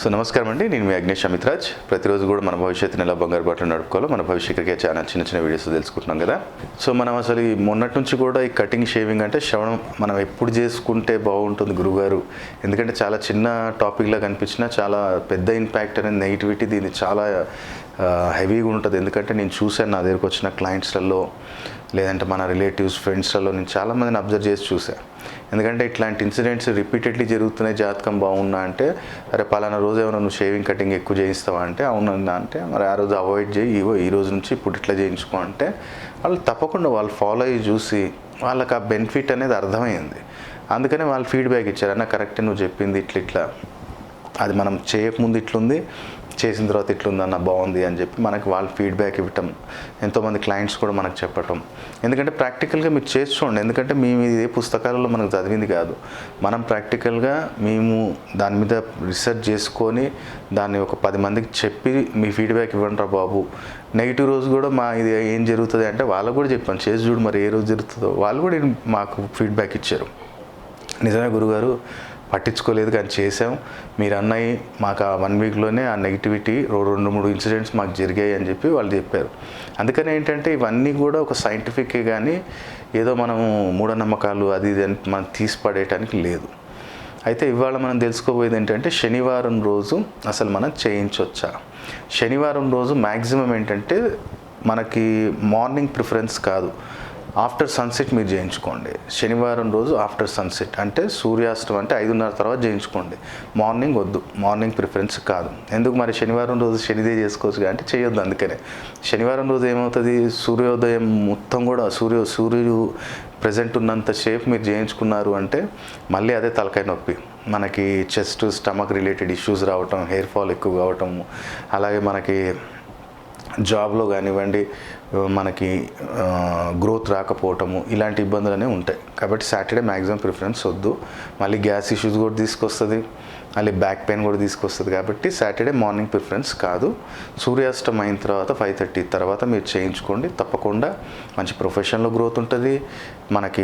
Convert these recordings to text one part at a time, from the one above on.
So నమస్కారం అండి. నేను మీ అగ్నేష్ అమిత్రాజ్. ప్రతిరోజు కూడా మన భవిష్యత్తుని ఎలా బంగారు బాటలు నడుపుకోవాలో మన భవిష్యత్తుకే క్రికెట్ చాలా చిన్న చిన్న వీడియోస్ తెలుసుకుంటున్నాం కదా. సో మనం అసలు ఈ మొన్నటి నుంచి కూడా ఈ కటింగ్ షేవింగ్ అంటే శ్రవణం మనం ఎప్పుడు చేసుకుంటే బాగుంటుంది గురుగారు. ఎందుకంటే చాలా చిన్న టాపిక్లా కనిపించినా చాలా పెద్ద ఇంపాక్ట్ అనేది నెగిటివిటీ దీన్ని చాలా హెవీగా ఉంటుంది. ఎందుకంటే నేను చూశాను నా దగ్గరకు వచ్చిన క్లయింట్స్లలో లేదంటే మన రిలేటివ్స్ ఫ్రెండ్స్లలో నేను చాలామందిని అబ్జర్వ్ చేసి చూశాను ఎందుకంటే ఇట్లాంటి ఇన్సిడెంట్స్ రిపీటెడ్లీ జరుగుతున్నాయి జాతకం బాగున్నా అంటే అరే పలానా రోజు ఏమైనా నువ్వు షేవింగ్ కటింగ్ ఎక్కువ చేయిస్తావా అంటే అవునన్నా అంటే మరి ఆ రోజు అవాయిడ్ చేయి ఇవో ఈ రోజు నుంచి ఇప్పుడు ఇట్లా చేయించుకో అంటే వాళ్ళు తప్పకుండా వాళ్ళు ఫాలో అయ్యి చూసి వాళ్ళకి ఆ బెనిఫిట్ అనేది అర్థమైంది. అందుకనే వాళ్ళు ఫీడ్బ్యాక్ ఇచ్చారు అన్న కరెక్ట్ నువ్వు చెప్పింది ఇట్లా ఇట్లా. అది మనం చేయకముందు ఇట్లుంది చేసిన తర్వాత ఇట్లుంది అన్న బాగుంది అని చెప్పి మనకి వాళ్ళు ఫీడ్బ్యాక్ ఇవ్వటం ఎంతోమంది క్లయింట్స్ కూడా మనకు చెప్పటం. ఎందుకంటే ప్రాక్టికల్గా మీరు చేసి చూడండి. ఎందుకంటే మేము ఇది ఏ పుస్తకాలలో మనకు చదివింది కాదు. మనం ప్రాక్టికల్గా మేము దాని మీద రీసెర్చ్ చేసుకొని దాన్ని ఒక పది మందికి చెప్పి మీ ఫీడ్బ్యాక్ ఇవ్వండి రా బాబు. నెగిటివ్ రోజు కూడా మా ఇది ఏం జరుగుతుంది అంటే వాళ్ళకు కూడా చెప్పాను చేసి చూడు మరి ఏ రోజు జరుగుతుందో. వాళ్ళు కూడా మాకు ఫీడ్బ్యాక్ ఇచ్చారు. నిజమే గురుగారు పట్టించుకోలేదు కానీ చేసాం మీరు అన్నయ్య మాకు ఆ వన్ వీక్లోనే ఆ నెగిటివిటీ రెండు మూడు ఇన్సిడెంట్స్ మాకు జరిగాయి అని చెప్పి వాళ్ళు చెప్పారు. అందుకని ఏంటంటే ఇవన్నీ కూడా ఒక సైంటిఫిక్గా కానీ ఏదో మనము మూఢనమ్మకాలు అది ఇది అని మనం తీసి పడేయటానికి లేదు. అయితే ఇవాళ మనం తెలుసుకోబోయేది ఏంటంటే శనివారం రోజు అసలు మనం చేయించవచ్చా శనివారం రోజు మ్యాక్సిమం ఏంటంటే మనకి మార్నింగ్ ప్రిఫరెన్స్ కాదు. ఆఫ్టర్ సన్సెట్ మీరు చేయించుకోండి శనివారం రోజు ఆఫ్టర్ సన్సెట్. అంటే సూర్యాస్తం అంటే ఐదున్నర తర్వాత చేయించుకోండి మార్నింగ్ వద్దు. మార్నింగ్ ప్రిఫరెన్స్ కాదు. ఎందుకు మరి శనివారం రోజు శనిదే చేసుకోవచ్చు అంటే చేయొద్దు అందుకనే. శనివారం రోజు ఏమవుతుంది? సూర్యోదయం మొత్తం కూడా సూర్య సూర్యుడు ప్రజెంట్ ఉన్నంత షేప్ మీరు చేయించుకున్నారు అంటే మళ్ళీ అదే తలకాయ నొప్పి. మనకి చెస్ట్ స్టమక్ రిలేటెడ్ ఇష్యూస్ రావటం హెయిర్ ఫాల్ ఎక్కువ కావటం అలాగే మనకి జాబ్లో కానివ్వండి మనకి గ్రోత్ రాకపోవటము ఇలాంటి ఇబ్బందులు అనేవి ఉంటాయి. కాబట్టి సాటర్డే మ్యాక్సిమం ప్రిఫరెన్స్ వద్దు. మళ్ళీ గ్యాస్ ఇష్యూస్ కూడా తీసుకొస్తుంది. మళ్ళీ బ్యాక్ పెయిన్ కూడా తీసుకొస్తుంది కాబట్టి సాటర్డే మార్నింగ్ ప్రిఫరెన్స్ కాదు. సూర్యాస్తం అయిన తర్వాత ఫైవ్ థర్టీ తర్వాత మీరు చేయించుకోండి. తప్పకుండా మంచి ప్రొఫెషన్లో గ్రోత్ ఉంటుంది. మనకి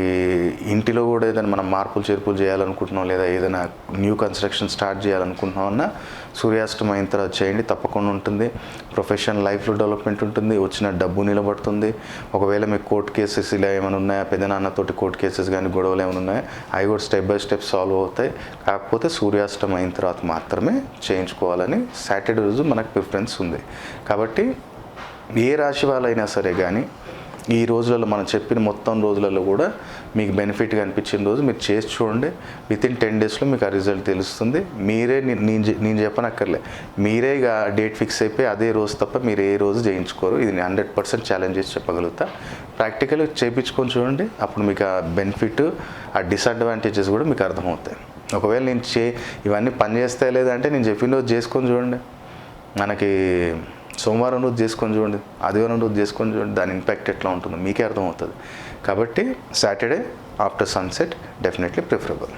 ఇంటిలో కూడా ఏదైనా మనం మార్పులు చేర్పులు చేయాలనుకుంటున్నాం లేదా ఏదైనా న్యూ కన్స్ట్రక్షన్ స్టార్ట్ చేయాలనుకుంటున్నాం అన్నా సూర్యాస్తం అయిన తర్వాత చేయండి. తప్పకుండా ఉంటుంది. ప్రొఫెషన్ లైఫ్లో డెవలప్మెంట్ ఉంటుంది. వచ్చిన డబ్బు నిలబడుతుంది. ఒకవేళ మీకు కోర్టు కేసెస్ ఇలా ఏమైనా ఉన్నాయా? పెద్దనాన్నతోటి కోర్టు కేసెస్ కానీ గొడవలు ఏమైనా ఉన్నాయా? అవి కూడా స్టెప్ బై స్టెప్ సాల్వ్ అవుతాయి. కాకపోతే సూర్యాస్తం అయిన తర్వాత మాత్రమే చేయించుకోవాలని సాటర్డే రోజు మనకు ప్రిఫరెన్స్ ఉంది. కాబట్టి ఏ రాశి వాళ్ళైనా సరే కానీ ఈ రోజులలో మనం చెప్పిన మొత్తం రోజులలో కూడా మీకు బెనిఫిట్గా అనిపించిన రోజు మీరు చేసి చూడండి. విత్ ఇన్ టెన్ డేస్లో మీకు ఆ రిజల్ట్ తెలుస్తుంది. మీరే నేను నేను చెప్పనక్కర్లే. మీరే ఇక డేట్ ఫిక్స్ అయిపోయి అదే రోజు తప్ప మీరు ఏ రోజు చేయించుకోరు ఇది నేను హండ్రెడ్ పర్సెంట్ ఛాలెంజ్ చేసి చెప్పగలుగుతా. ప్రాక్టికల్ చేయించుకొని చూడండి. అప్పుడు మీకు ఆ బెనిఫిట్ ఆ డిసడ్వాంటేజెస్ కూడా మీకు అర్థమవుతాయి. ఒకవేళ నేను చే ఇవన్నీ పని లేదంటే నేను చెప్పిన రోజు చేసుకొని చూడండి. మనకి సోమవారం రోజు చేసుకొని చూడండి ఆదివారం రోజు చేసుకొని చూడండి దాని ఇంపాక్ట్ ఎట్లా ఉంటుందో మీకే అర్థమవుతుంది. కాబట్టి Saturday after sunset definitely preferable.